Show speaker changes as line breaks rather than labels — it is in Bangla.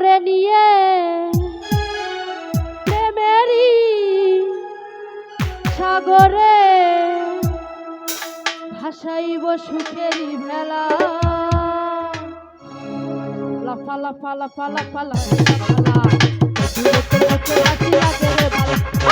করে নিয়ে প্রেমেরই সাগরে ভাসাইব সুখেরই ভেলা লাফা লাফা লাফা লাফা লাফা লাফা।